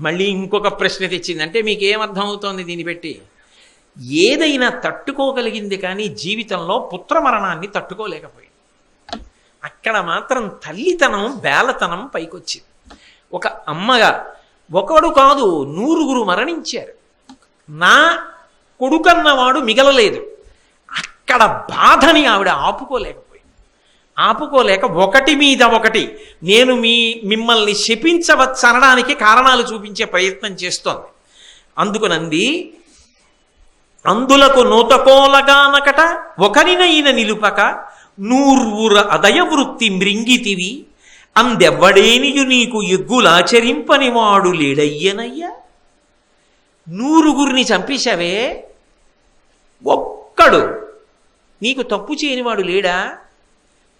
మళ్ళీ ఇంకొక ప్రశ్న తెచ్చింది. అంటే మీకు అవుతోంది దీన్ని పెట్టి? ఏదైనా తట్టుకోగలిగింది కానీ జీవితంలో పుత్రమరణాన్ని తట్టుకోలేకపోయింది. అక్కడ మాత్రం తల్లితనం బేలతనం పైకొచ్చింది. ఒక అమ్మగా ఒకడు కాదు నూరుగురు మరణించారు. నా కొడుకన్నవాడు మిగలలేదు. అక్కడ బాధని ఆవిడ ఆపుకోలేకపోయింది. ఆపుకోలేక ఒకటి మీద ఒకటి నేను మీ మిమ్మల్ని శపించవచ్చనడానికి కారణాలు చూపించే ప్రయత్నం చేస్తోంది. అందుకునంది అందులకు నూతకోలగానకట ఒకరినైన నిలుపక నూర్వుర అదయ వృత్తి మృంగితివి అందెవ్వడేనియు నీకు ఎగ్గులాచరింపని వాడు లేడయ్యనయ్యా? నూరుగురిని చంపేశావే? ఒక్కడు. నీకు తప్పు చేయనివాడు లేడా?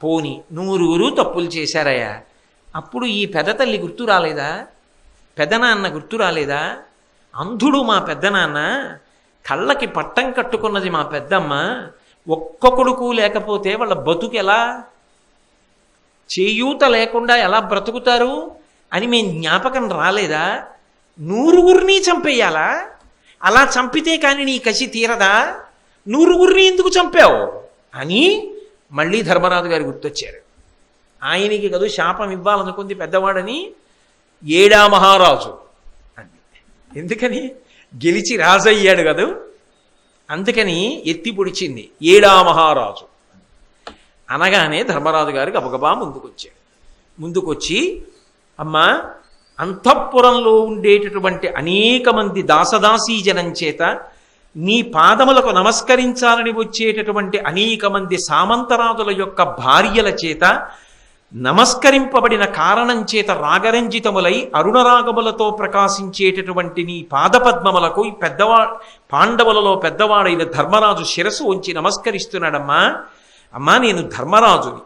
పోని నూరుగురు తప్పులు చేశారయ్యా. అప్పుడు ఈ పెద్ద తల్లి గుర్తు రాలేదా? పెదనాన్న గుర్తు రాలేదా? అంధుడు మా పెద్దనాన్న కళ్ళకి పట్టం కట్టుకున్నది మా పెద్దమ్మ ఒక్క కొడుకు లేకపోతే వాళ్ళ బతుకు ఎలా? చేయూత లేకుండా ఎలా బ్రతుకుతారు అని మేము జ్ఞాపకం రాలేదా? నూరుగురిని చంపేయాలా అలా చంపితే కానీ నీ కసి తీరదా? నూరుగురిని ఎందుకు చంపావు? అని మళ్ళీ ధర్మరాజు గారు గుర్తొచ్చారు. ఆయనకి కదూ శాపం ఇవ్వాలనుకుంది పెద్దవాడని ఏడా మహారాజు అంది. ఎందుకని? గెలిచి రాజయ్యాడు కదూ. అందుకని ఎత్తి పొడిచింది ఏడా మహారాజు. అనగానే ధర్మరాజు గారు గబగబా ముందుకొచ్చాడు. ముందుకొచ్చి అమ్మా అంతఃపురంలో ఉండేటటువంటి అనేక మంది దాసదాసీ జనం చేత నీ పాదములకు నమస్కరించాలని వచ్చేటటువంటి అనేక మంది సామంతరాజుల యొక్క భార్యల చేత నమస్కరింపబడిన కారణం చేత రాగరంజితములై అరుణరాగములతో ప్రకాశించేటటువంటి నీ పాదపద్మములకు పెద్దవా పాండవులలో పెద్దవాడైన ధర్మరాజు శిరస్సు ఉంచి నమస్కరిస్తున్నాడమ్మా. అమ్మా నేను ధర్మరాజుని.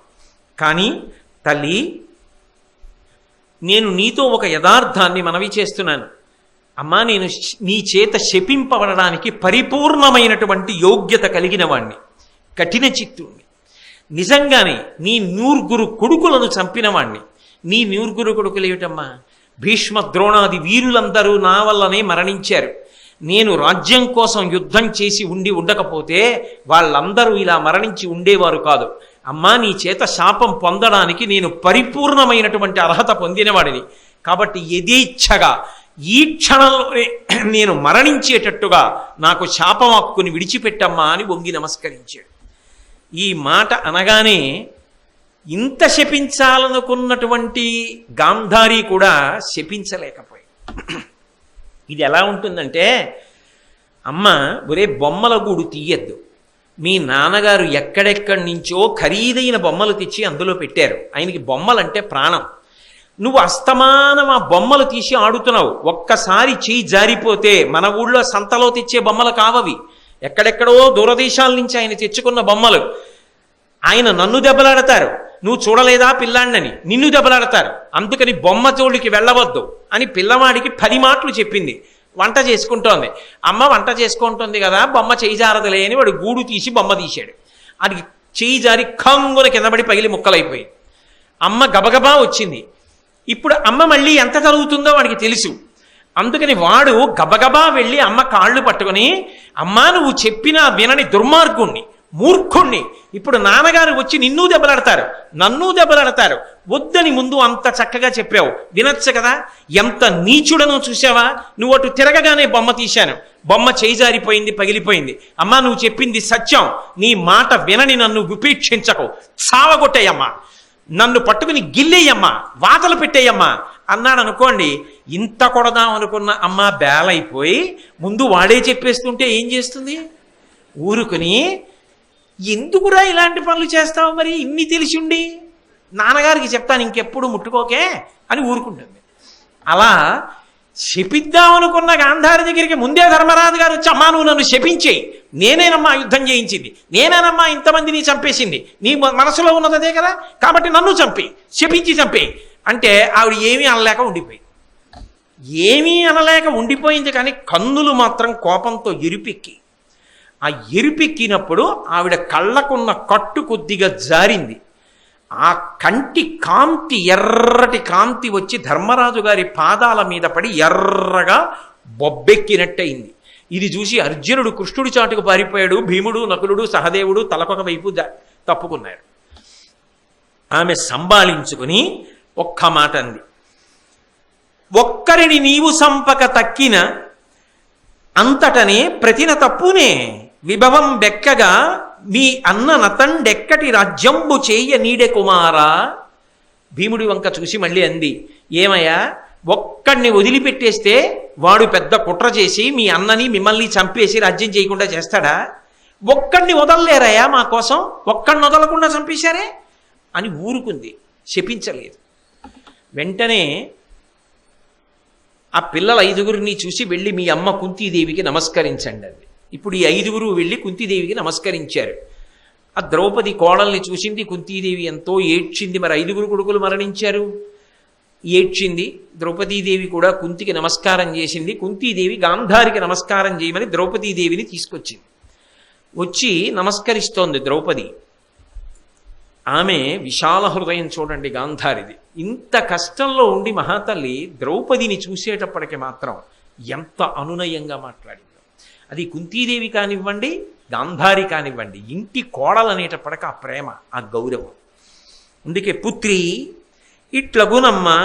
కానీ తల్లి నేను నీతో ఒక యథార్థాన్ని మనవి చేస్తున్నాను. అమ్మా నేను నీ చేత శపింపబడడానికి పరిపూర్ణమైనటువంటి యోగ్యత కలిగిన వాణ్ణి కఠిన చిత్తుణ్ణి. నిజంగానే నీ నూర్గురు కొడుకులను చంపినవాణ్ణి. నీ నూర్గురు కొడుకులు ఏమిటమ్మా? భీష్మ ద్రోణాది వీరులందరూ నా వల్లనే మరణించారు. నేను రాజ్యం కోసం యుద్ధం చేసి ఉండి ఉండకపోతే వాళ్ళందరూ ఇలా మరణించి ఉండేవారు కాదు. అమ్మా నీ చేత శాపం పొందడానికి నేను పరిపూర్ణమైనటువంటి అర్హత పొందినవాడిని. కాబట్టి యథేచ్ఛగా ఈ క్షణంలోనే నేను మరణించేటట్టుగా నాకు శాపమాక్కుని విడిచిపెట్టమ్మా అని వంగి నమస్కరించాడు. ఈ మాట అనగానే ఇంత శపించాలనుకున్నటువంటి గాంధారి కూడా శపించలేకపోయి ఇది ఎలా ఉంటుందంటే అమ్మ ఒరే బొమ్మల గూడు తీయద్దు. మీ నాన్నగారు ఎక్కడెక్కడి నుంచో ఖరీదైన బొమ్మలు తెచ్చి అందులో పెట్టారు. ఆయనకి బొమ్మలంటే ప్రాణం. నువ్వు అస్తమానం ఆ బొమ్మలు తీసి ఆడుతున్నావు. ఒక్కసారి చేయి జారిపోతే మన ఊళ్ళో సంతలో తెచ్చే బొమ్మలు కావవి. ఎక్కడెక్కడో దూరదేశాల నుంచి ఆయన తెచ్చుకున్న బొమ్మలు. ఆయన నన్ను దెబ్బలాడతారు. నువ్వు చూడలేదా పిల్లాడినని? నిన్ను దెబ్బలాడతారు. అందుకని బొమ్మ చోళ్ళకి వెళ్ళవద్దు అని పిల్లవాడికి పది మాటలు చెప్పింది. వంట చేసుకుంటోంది. అమ్మ వంట చేసుకుంటుంది కదా బొమ్మ చేయి జారదలే అని వాడు గూడు తీసి బొమ్మ తీశాడు. అది చేయి జారి కంగున కిందబడి పగిలి ముక్కలైపోయి అమ్మ గబగబా వచ్చింది. ఇప్పుడు అమ్మ మళ్ళీ ఎంత కలుగుతుందో వాడికి తెలుసు. అందుకని వాడు గబగబా వెళ్ళి అమ్మ కాళ్ళు పట్టుకొని అమ్మా నువ్వు చెప్పినా వినని దుర్మార్గుణ్ణి మూర్ఖుణ్ణి. ఇప్పుడు నాన్నగారు వచ్చి నిన్ను దెబ్బలాడతారు నన్ను దెబ్బలాడతారు. వద్దని ముందు అంత చక్కగా చెప్పావు. వినొచ్చు కదా? ఎంత నీచుడనో చూసావా నువ్వు అటు తిరగగానే బొమ్మ తీశాను. బొమ్మ చేజారిపోయింది పగిలిపోయింది. అమ్మా నువ్వు చెప్పింది సత్యం. నీ మాట వినని నన్ను విపేక్షించకు. చావగొట్టాయమ్మా. నన్ను పట్టుకుని గిల్లేయమ్మా వాతలు పెట్టేయమ్మా అన్నాడు అనుకోండి. ఇంత కొడదాం అనుకున్న అమ్మ బేలైపోయి ముందు వాడే చెప్పేస్తుంటే ఏం చేస్తుంది? ఊరుకుని ఎందుకురా ఇలాంటి పనులు చేస్తావు మరి? ఇన్ని తెలిసి ఉండి నాన్నగారికి చెప్తాను ఇంకెప్పుడు ముట్టుకోకే అని ఊరుకుంటుంది అలా శపిద్దామనుకున్న గాంధారి దగ్గరికి ముందే ధర్మరాజు గారు వచ్చి అమ్మా నువ్వు నన్ను శపించేయి నేనేనమ్మా యుద్ధం చేయించింది. నేనేనమ్మా ఇంతమందిని చంపేసింది. నీ మనసులో ఉన్నది అదే కదా? కాబట్టి నన్ను చంపి శపించి చంపేయి. అంటే ఆవిడ ఏమీ అనలేక ఉండిపోయింది. ఏమీ అనలేక ఉండిపోయింది కానీ కన్నులు మాత్రం కోపంతో ఎరిపెక్కి. ఆ ఎరిపెక్కినప్పుడు ఆవిడ కళ్ళకున్న కట్టు కొద్దిగా జారింది. ఆ కంటి కాంతి ఎర్రటి కాంతి వచ్చి ధర్మరాజు గారి పాదాల మీద పడి ఎర్రగా బొబ్బెక్కినట్టయింది. ఇది చూసి అర్జునుడు కృష్ణుడి చాటుకు పారిపోయాడు. భీముడు నకులుడు సహదేవుడు తలకొక వైపు తప్పుకున్నారు. ఆమె సంబాలించుకుని ఒక్క మాట అంది. ఒక్కరిని నీవు సంపక తక్కిన అంతటనే ప్రతిన తప్పునే విభవం బెక్కగా మీ అన్న నతండెక్కటి రాజ్యంబు చేయ నీడె కుమారా? భీముడి వంక చూసి మళ్ళీ అంది. ఏమయ్యా? ఒక్కడిని వదిలిపెట్టేస్తే వాడు పెద్ద కుట్ర చేసి మీ అన్నని మిమ్మల్ని చంపేసి రాజ్యం చేయకుండా చేస్తాడా? ఒక్కడిని వదలలేరయ్యా మా కోసం? ఒక్కడిని వదలకుండా చంపేశారే? అని ఊరుకుంది. శపించలేదు. వెంటనే ఆ పిల్లల ఐదుగురిని చూసి వెళ్ళి మీ అమ్మ కుంతీదేవికి నమస్కరించండి అంది. ఇప్పుడు ఈ ఐదుగురు వెళ్ళి కుంతీదేవికి నమస్కరించారు. ఆ ద్రౌపది కోడల్ని చూసింది కుంతీదేవి ఎంతో ఏడ్చింది. మరి ఐదుగురు కొడుకులు మరణించారు? ఏడ్చింది. ద్రౌపదీదేవి కూడా కుంతికి నమస్కారం చేసింది. కుంతీదేవి గాంధారికి నమస్కారం చేయమని ద్రౌపదీదేవిని తీసుకొచ్చింది. వచ్చి నమస్కరిస్తోంది ద్రౌపది. ఆమె విశాల హృదయం చూడండి గాంధారిది. ఇంత కష్టంలో ఉండి మహాతల్లి ద్రౌపదిని చూసేటప్పటికి మాత్రం ఎంత అనునయంగా మాట్లాడింది. అది కుంతీదేవి కానివ్వండి గాంధారి కానివ్వండి ఇంటి కోడలనేటప్పటికి ఆ ప్రేమ ఆ గౌరవం. అందుకే పుత్రి ఇట్లగునమ్మా